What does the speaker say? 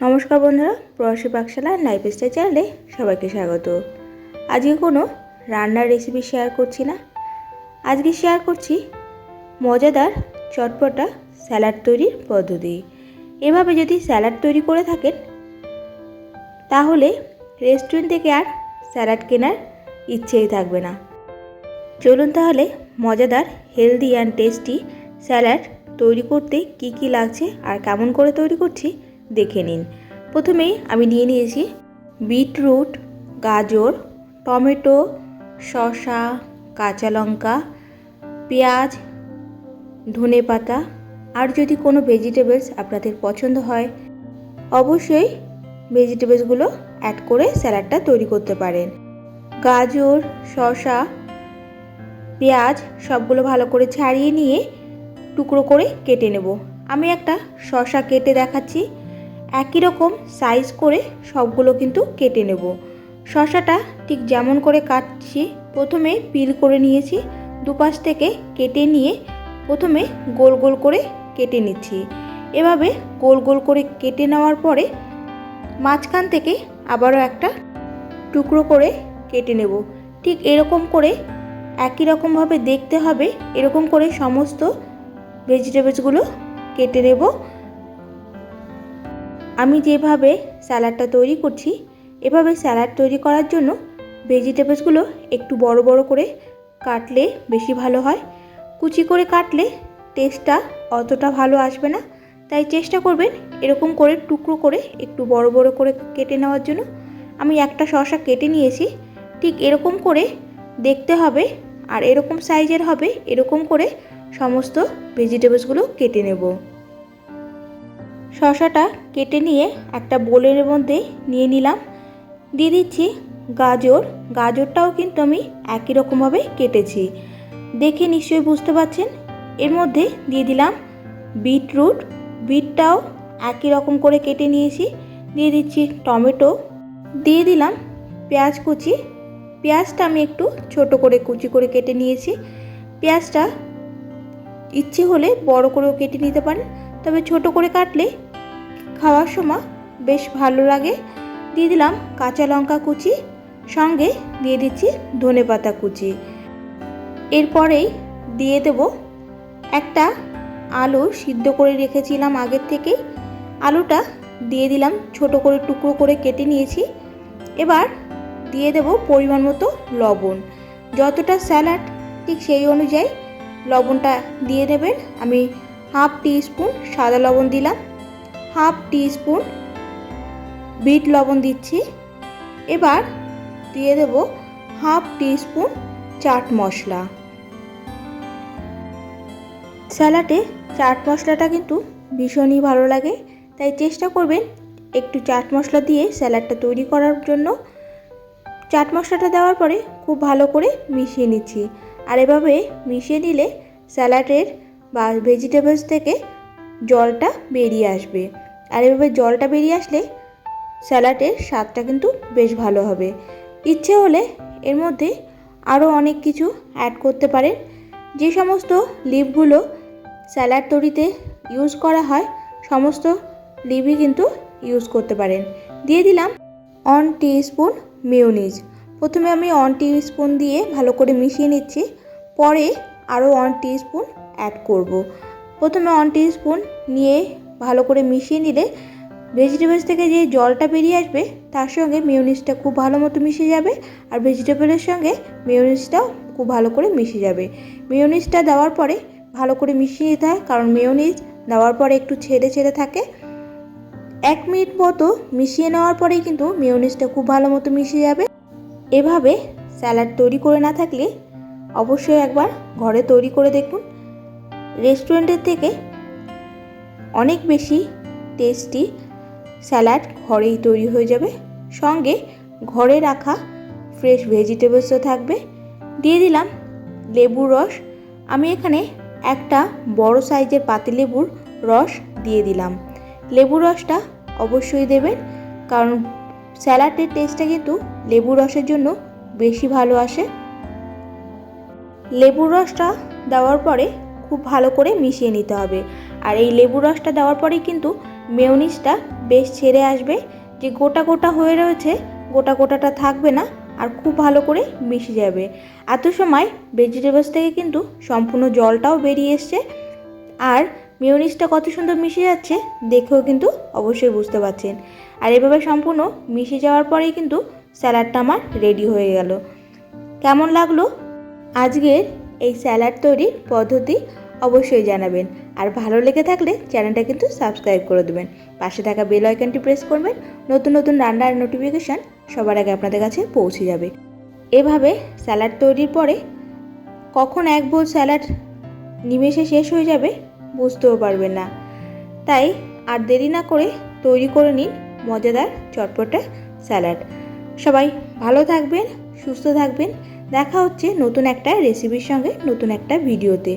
নমস্কার বন্ধুরা, প্রবাসী পাকশালা লাইফ স্টাইল চ্যানেলে সবাইকে স্বাগত। আজকে কোনো রান্নার রেসিপি শেয়ার করছি না। আজকে শেয়ার করছি মজাদার চটপটা স্যালাড তৈরির পদ্ধতি। এভাবে যদি স্যালাড তৈরি করে থাকেন, তাহলে রেস্টুরেন্ট থেকে আর স্যালাড কেনার ইচ্ছেই থাকবে না। চলুন তাহলে মজাদার হেলদি অ্যান্ড টেস্টি স্যালাড তৈরি করতে কি কি লাগছে আর কেমন করে তৈরি করছি দেখে নিন। প্রথমেই আমি নিয়ে নিয়েছি বিটরুট, গাজর, টমেটো, শসা, কাঁচা লঙ্কা, পেঁয়াজ, ধনে পাতা, আর যদি কোনো ভেজিটেবলস আপনাদের পছন্দ হয়, অবশ্যই ভেজিটেবলসগুলো অ্যাড করে স্যালাডটা তৈরি করতে পারেন। গাজর, শসা, পেঁয়াজ সবগুলো ভালো করে ছাড়িয়ে নিয়ে টুকরো করে কেটে নেব। আমি একটা শসা কেটে দেখাচ্ছি। একই রকম সাইজ করে সবগুলো কিন্তু কেটে নেব। শশাটা ঠিক যেমন করে কাটছি, প্রথমে পিল করে নিয়েছি, দুপাশ থেকে কেটে নিয়ে প্রথমে গোল গোল করে কেটে নিচ্ছি। এভাবে গোল গোল করে কেটে নেওয়ার পরে মাঝখান থেকে আবারও একটা টুকরো করে কেটে নেব। ঠিক এরকম করে একই রকমভাবে দেখতে হবে, এরকম করে সমস্ত ভেজিটেবলসগুলো কেটে নেব। আমি যেভাবে স্যালাডটা তৈরি করছি, এভাবে স্যালাড তৈরি করার জন্য ভেজিটেবলসগুলো একটু বড় বড় করে কাটলে বেশি ভালো হয়। কুচি করে কাটলে টেস্টটা অতটা ভালো আসবে না। তাই চেষ্টা করবেন এরকম করে টুকরো করে একটু বড় বড় করে কেটে নেওয়ার জন্য। আমি একটা শসা কেটে নিয়েছি, ঠিক এরকম করে দেখতে হবে আর এরকম সাইজের হবে এরকম করে সমস্ত ভেজিটেবলসগুলো কেটে নেব। শশাটা কেটে নিয়ে একটা বোলের মধ্যে নিয়ে নিলাম। দিয়ে দিচ্ছি গাজর। গাজরটাও কিন্তু আমি একই রকমভাবে কেটেছি। দেখে নিশ্চয়ই বুঝতে পারছেন? এর মধ্যে দিয়ে দিলাম বিটরুট। বিটটাও একই রকম করে কেটে নিয়েছি। দিয়ে দিচ্ছি টমেটো। দিয়ে দিলাম পেঁয়াজ কুচি। পেঁয়াজটা আমি একটু ছোট করে কুচি করে কেটে নিয়েছি। পেঁয়াজটা ইচ্ছে হলে বড় করেও কেটে নিতে পারেন। তবে ছোট করে কাটলে খাওয়ার সময় বেশ ভালো লাগে। দিয়ে দিলাম কাঁচা লঙ্কা কুচি, সঙ্গে দিয়ে দিচ্ছি ধনে পাতা কুচি। এরপরেই দিয়ে দেব একটা আলু সিদ্ধ করে রেখেছিলাম আগের থেকেই। আলুটা দিয়ে দিলাম, ছোট করে টুকরো করে কেটে নিয়েছি। এবার দিয়ে দেব পরিমাণ মতো লবণ। যতটা স্যালাড, ঠিক সেই অনুযায়ী লবণটা দিয়ে দেবেন। আমি হাফ টি স্পুন সাদা লবণ দিলাম। হাফ টি স্পুন বিট লবণ দিচ্ছি। এবার দিয়ে দেব half teaspoon chaat masala. স্যালাডে চাট মশলাটা কিন্তু ভীষণই ভালো লাগে, তাই চেষ্টা করবেন একটু চাট মশলা দিয়ে স্যালাডটা তৈরি করার জন্য। চাট মশলাটা দেওয়ার পরে খুব ভালো করে মিশিয়ে নিচ্ছি। আর এভাবে মিশিয়ে নিলে স্যালাডের বা ভেজিটেবলস থেকে জলটা বেরিয়ে আসবে। আর এভাবে জলটা বেরিয়ে আসলে স্যালাডের স্বাদটা কিন্তু বেশ ভালো হবে। ইচ্ছে হলে এর মধ্যে আরও অনেক কিছু অ্যাড করতে পারেন। যে সমস্ত লিভগুলো স্যালাড তৈরিতে ইউজ করা হয়, সমস্ত লিভই কিন্তু ইউজ করতে পারেন। দিয়ে দিলাম অন টি স্পুন মিউনিজ প্রথমে আমি অন টি স্পুন দিয়ে ভালো করে মিশিয়ে নিচ্ছি। পরে আরও ওয়ান স্পুন অ্যাড করব। প্রথমে ওয়ান স্পুন নিয়ে ভালো করে মিশিয়ে নিলে ভেজিটেবলস থেকে যে জলটা বেরিয়ে আসবে, তার সঙ্গে মিউনিসটা খুব ভালো মতো মিশে যাবে আর ভেজিটেবলের সঙ্গে মিউনিসটাও খুব ভালো করে মিশে যাবে। মিউনিসটা দেওয়ার পরে ভালো করে মিশিয়ে নিতে হয়, কারণ মিউনিস দেওয়ার পরে একটু ছেড়ে ছেড়ে থাকে। এক মিনিট মতো মিশিয়ে নেওয়ার পরেই কিন্তু মিউনিসটা খুব ভালো মতো মিশে যাবে। এভাবে স্যালাড তৈরি করে না থাকলে অবশ্যই একবার ঘরে তৈরি করে দেখুন। রেস্টুরেন্টের থেকে অনেক বেশি টেস্টি স্যালাড ঘরেই তৈরি হয়ে যাবে। সঙ্গে ঘরে রাখা ফ্রেশ ভেজিটেবলসও থাকবে। দিয়ে দিলাম লেবুর রস। আমি এখানে একটা বড় সাইজের পাতিলেবুর রস দিয়ে দিলাম। লেবুর রসটা অবশ্যই দেবেন, কারণ স্যালাডের টেস্টটা কিন্তু লেবুর রসের জন্য বেশি ভালো আসে। লেবুর রসটা দেওয়ার পরে খুব ভালো করে মিশিয়ে নিতে হবে। আর এই লেবুর রসটা দেওয়ার পরেই কিন্তু মেয়নিজটা বেশ ছেড়ে আসবে। যে গোটা গোটা হয়ে রয়েছে, গোটা গোটাটা থাকবে না আর খুব ভালো করে মিশে যাবে। এত সময় ভেজিটেবলস থেকে কিন্তু সম্পূর্ণ জলটাও বেরিয়ে এসছে। আর মেয়নিজটা কত সুন্দর মিশে যাচ্ছে দেখেও কিন্তু অবশ্যই বুঝতে পারছেন। আর এভাবে সম্পূর্ণ মিশে যাওয়ার পরেই কিন্তু স্যালাডটা আমার রেডি হয়ে গেল। কেমন লাগল? আজকের এই স্যালাড তৈরির পদ্ধতি অবশ্যই জানাবেন। আর ভালো লেগে থাকলে চ্যানেলটা কিন্তু সাবস্ক্রাইব করে দেবেন। পাশে থাকা বেল আইকনটি প্রেস করবেন। নতুন নতুন রান্নার নোটিফিকেশান সবার আগে আপনাদের কাছে পৌঁছে যাবে। এভাবে স্যালাড তৈরির পরে কখন এক বোল স্যালাড নিমেষে শেষ হয়ে যাবে বুঝতেও পারবেন না। তাই আর দেরি না করে তৈরি করে নিন মজাদার চটপটা স্যালাড। সবাই ভালো থাকবেন, সুস্থ থাকবেন। দেখা হচ্ছে নতুন একটা রেসিপির সঙ্গে নতুন একটা ভিডিওতে।